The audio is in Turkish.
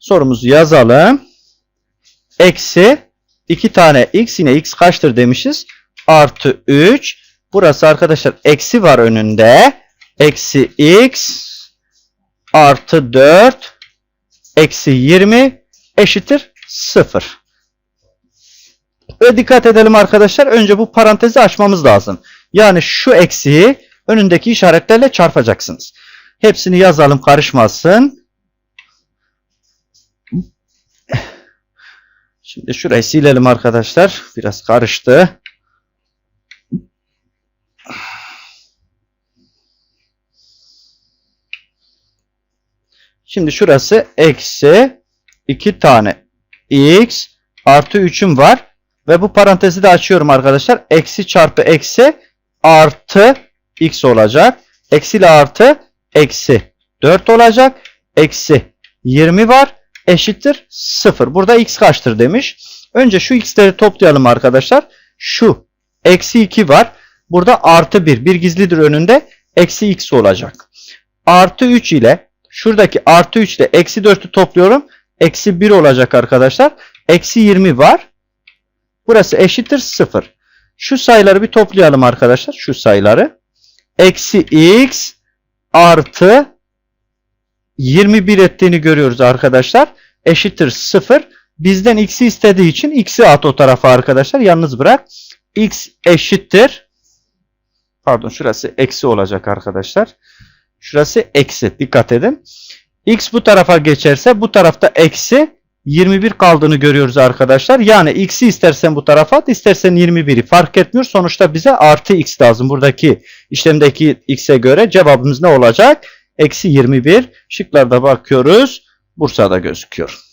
Sorumuzu yazalım. Eksi 2 tane x yine x kaçtır demişiz. Artı 3. Burası arkadaşlar eksi var önünde. Eksi x artı 4 eksi 20 eşittir 0. Ve dikkat edelim arkadaşlar. Önce bu parantezi açmamız lazım. Yani şu eksiği önündeki işaretlerle çarpacaksınız. Hepsini yazalım karışmasın. Şimdi şurayı silelim arkadaşlar. Biraz karıştı. Şimdi şurası eksi 2 tane x artı 3'üm var. Ve bu parantezi de açıyorum arkadaşlar. Eksi çarpı eksi artı x olacak. Eksi ile artı eksi 4 olacak. Eksi 20 var. Eşittir 0. Burada x kaçtır demiş. Önce şu x'leri toplayalım arkadaşlar. Şu eksi 2 var. Burada artı 1. Bir gizlidir önünde. Eksi x olacak. Artı 3 ile şuradaki artı 3 ile eksi 4'ü topluyorum. Eksi 1 olacak arkadaşlar. Eksi 20 var. Burası eşittir 0. Şu sayıları bir toplayalım arkadaşlar. Şu sayıları. Eksi x artı 21 ettiğini görüyoruz arkadaşlar. Eşittir 0. Bizden x'i istediği için x'i at o tarafa arkadaşlar. Yalnız bırak. x eşittir. Pardon şurası eksi olacak arkadaşlar. Şurası eksi. Dikkat edin. x bu tarafa geçerse bu tarafta eksi 21 kaldığını görüyoruz arkadaşlar. Yani x'i istersen bu tarafa at, istersen 21'i fark etmiyor. Sonuçta bize artı x lazım. Buradaki işlemdeki x'e göre cevabımız ne olacak? Eksi 21. Şıklarda bakıyoruz. Bursa'da gözüküyor.